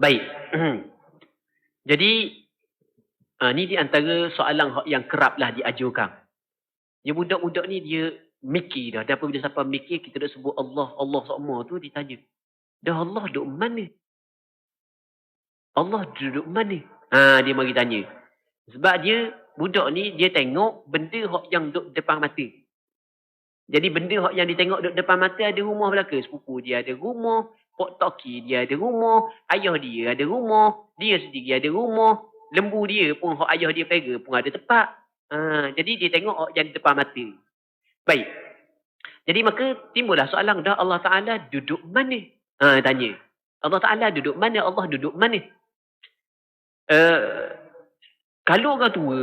Baik. Jadi, uh, ni di antara soalan yang keraplah diajukan. Ya budak-budak ni dia mikir dah. Dan apabila siapa mikir, kita dah sebut Allah, Allah semua tu ditanya. Dah Allah duduk mana? Allah duduk mana? Ha, dia mari tanya. Sebab dia, budak ni, dia tengok benda yang duduk depan mata. Jadi benda yang ditengok duduk depan mata ada rumah belaka. Sepupu dia ada rumah. Pok Toki dia ada rumah. Ayah dia ada rumah. Dia sendiri ada rumah. Lembu dia pun, hak ayah dia pega pun ada tempat. Ha, jadi dia tengok oh, yang depan mata. Baik. Jadi maka timbullah soalan dah Allah Ta'ala duduk mana? Ha, tanya. Allah Ta'ala duduk mana? Allah duduk mana? Uh, kalau orang tua,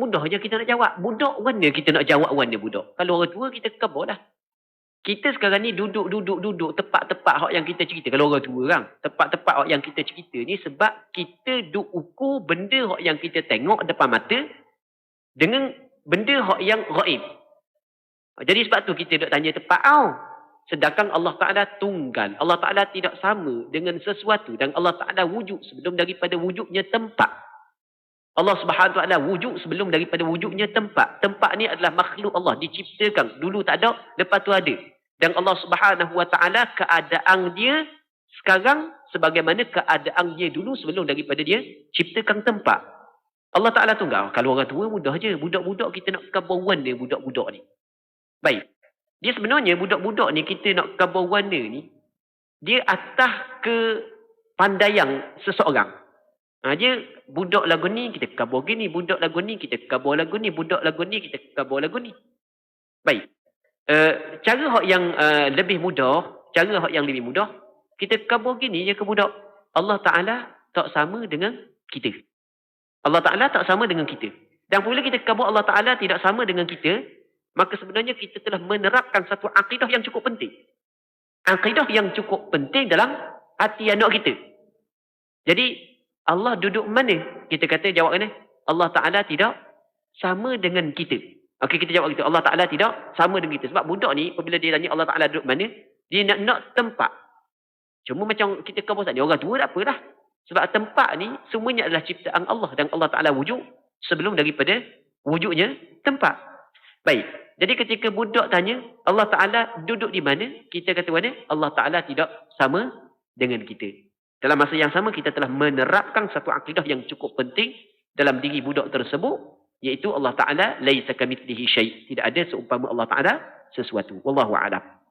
mudah je kita nak jawab. Budak mana kita nak jawab mana budak? Kalau orang tua, kita kabur lah. Kita sekarang ni duduk, duduk, duduk tepat-tepat hak yang kita cerita. Kalau orang tua kan, tepat-tepat hak yang kita cerita ni sebab kita duk ukur benda hak yang kita tengok depan mata dengan benda hak yang gaib. Jadi sebab tu kita duk tanya tepat tau. Sedangkan Allah Ta'ala tunggal. Allah Ta'ala tidak sama dengan sesuatu. Dan Allah Ta'ala wujud sebelum daripada wujudnya tempat. Allah Subhanahu Wa Taala wujud sebelum daripada wujudnya tempat. Tempat ni adalah makhluk Allah. Diciptakan. Dulu tak ada, lepas tu ada. Dan Allah Subhanahu Wa Taala keadaan dia sekarang sebagaimana keadaan dia dulu sebelum daripada dia ciptakan tempat. Allah Ta'ala tunggal. Kalau orang tua mudah je. Budak-budak kita nak kabur warna budak-budak ni. Baik. Dia sebenarnya budak-budak ni kita nak kabur warna ni. Dia atas ke pandaian seseorang. Ha, dia budak lagu ni kita kabur gini. Budak lagu ni kita kabur lagu ni. Budak lagu ni kita kabur lagu ni. Baik. Uh, cara yang uh, lebih mudah. Cara yang lebih mudah. Kita kabur gini je ke budak. Allah Ta'ala tak sama dengan kita. Allah Ta'ala tak sama dengan kita. Dan apabila kita kabur Allah Ta'ala tidak sama dengan kita, maka sebenarnya kita telah menerapkan satu akidah yang cukup penting. Akidah yang cukup penting dalam hati anak kita. Jadi, Allah duduk mana? Kita kata jawab ni. Allah Ta'ala tidak sama dengan kita. Okey, kita jawab gitu. Allah Ta'ala tidak sama dengan kita. Sebab budak ni, apabila dia tanya Allah Ta'ala duduk mana, dia nak nak tempat. Cuma macam kita kabur tadi, orang tua tak apa dah. Sebab tempat ni semuanya adalah ciptaan Allah dan Allah Ta'ala wujud sebelum daripada wujudnya tempat. Baik. Jadi ketika budak tanya, Allah Ta'ala duduk di mana? Kita kata mana? Allah Ta'ala tidak sama dengan kita. Dalam masa yang sama, kita telah menerapkan satu akidah yang cukup penting dalam diri budak tersebut, iaitu Allah Ta'ala laisa kamithlihi syai'. Tidak ada seumpama Allah Ta'ala sesuatu. Wallahu a'lam.